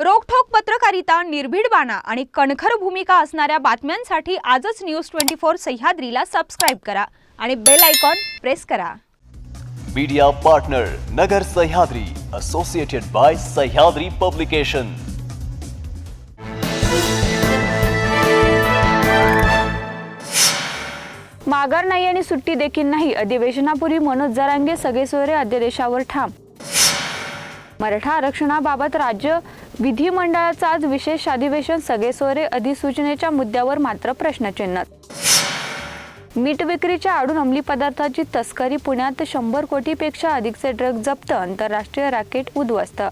रोखठोक पत्रकारिता निर्भीड बाणा आणि कणखर भूमिका असणाऱ्या बातम्यांसाठी आजच न्यूज ट्वेंटी फोर सह्याद्रीला सबस्क्राईब करा आणि बेल आयकॉन प्रेस करा. Media partner Nagar Sahyadri associated by Sahyadri publication माघार नाही आणि सुट्टी देखील नाही. अधिवेशनापूर्वी मनोज जरांगे सगळे सोयरे अध्यादेशावर ठाम मराठा आरक्षणाबाबत राज्य विधिमंडळाचं आज विशेष अधिवेशन सगळे अधिसूचनेच्या मुद्द्यावर मात्र प्रश्नचिन्ह. मीठ विक्रीच्या आडून अंमली पदार्थाची तस्करी पुण्यात शंभर कोटीपेक्षा अधिकचे ड्रग जप्त आंतरराष्ट्रीय रॅकेट उद्ध्वस्त.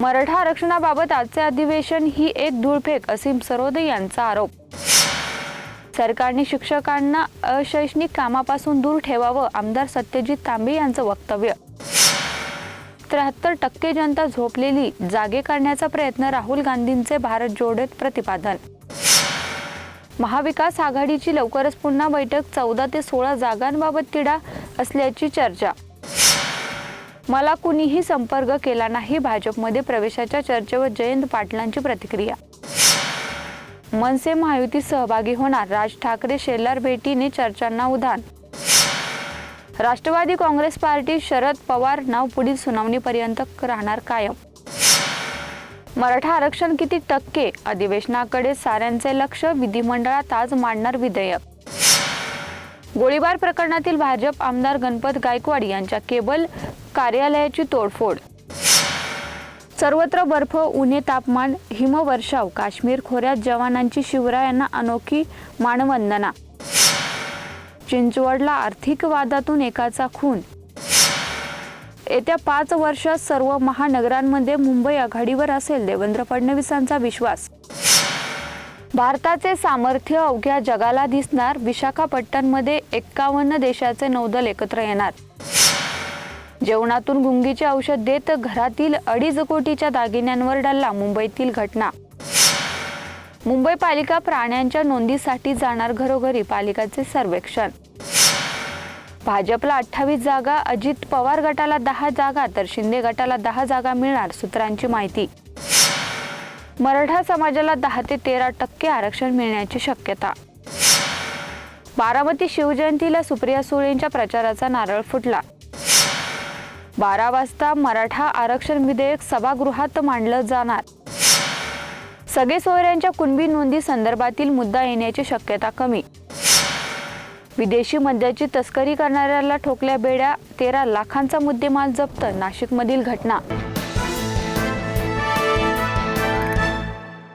मराठा आरक्षणाबाबत आजचे अधिवेशन ही एक धूळफेक असीम सरोदे यांचा आरोप. सरकारने शिक्षकांना अशैक्षणिक कामापासून दूर ठेवावं आमदार सत्यजित तांबे यांचं वक्तव्य. त्र्याहत्तर टक्के जनता झोपलेली जागे करण्याचा प्रयत्न राहुल गांधींचे भारत जोडेत प्रतिपादन. महाविकास आघाडीची लवकरच पुन्हा बैठक चौदा ते सोळा जागांबाबत तिढा असल्याची चर्चा. मला कुणीही संपर्क केला नाही भाजपमध्ये प्रवेशाच्या चर्चेवर जयंत पाटलांची प्रतिक्रिया. मनसे महायुतीत सहभागी होणार राज ठाकरे शेलार भेटीने चर्चांना उधाण राष्ट्रवादी काँग्रेस पार्टी शरद पवार नाव पुढील सुनावणीपर्यंत राहणार कायम. मराठा आरक्षण किती टक्के? अधिवेशनाकडे साऱ्यांचे लक्ष विधिमंडळात आज मांडणार विधेयक. गोळीबार प्रकरणातील भाजप आमदार गणपत गायकवाड यांच्या केबल कार्यालयाची तोडफोड. सर्वत्र बर्फ उन्हे तापमान हिमवर्षाव काश्मीर खोऱ्यात जवानांची शिवरायांना अनोखी मानवंदना. चिंचवडला आर्थिक वादातून एकाचा खून. येत्या पाच वर्षात सर्व महानगरांमध्ये मुंबई आघाडीवर असेल देवेंद्र फडणवीसांचा विश्वास. भारताचे सामर्थ्य अवघ्या जगाला दिसणार विशाखापट्टणमध्ये एक्कावन्न देशाचे नौदल एकत्र येणार. जेवणातून गुंगीचे औषध देत घरातील अडीच कोटीच्या दागिन्यांवर डल्ला मुंबईतील घटना. मुंबई पालिका प्राण्यांच्या नोंदीसाठी जाणार घरोघरी पालिकाचे सर्वेक्षण. भाजपला अठ्ठावीस जागा अजित पवार गटाला दहा जागा तर शिंदे गटाला दहा जागा मिळणार सूत्रांची माहिती. मराठा समाजाला दहा ते तेरा टक्के आरक्षण मिळण्याची शक्यता. बारामती शिवजयंतीला सुप्रिया सुळेंच्या प्रचाराचा नारळ फुटला. बारा वाजता मराठा आरक्षण विधेयक सभागृहात मांडलं जाणार. सगळे सोयऱ्यांच्या कुणबी नोंदी संदर्भातील मुद्दा येण्याची शक्यता कमी. विदेशी मद्याची तस्करी करणाऱ्याला ठोकल्या बेड्या तेरा लाखांचा मुद्देमाल जप्त नाशिकमधील घटना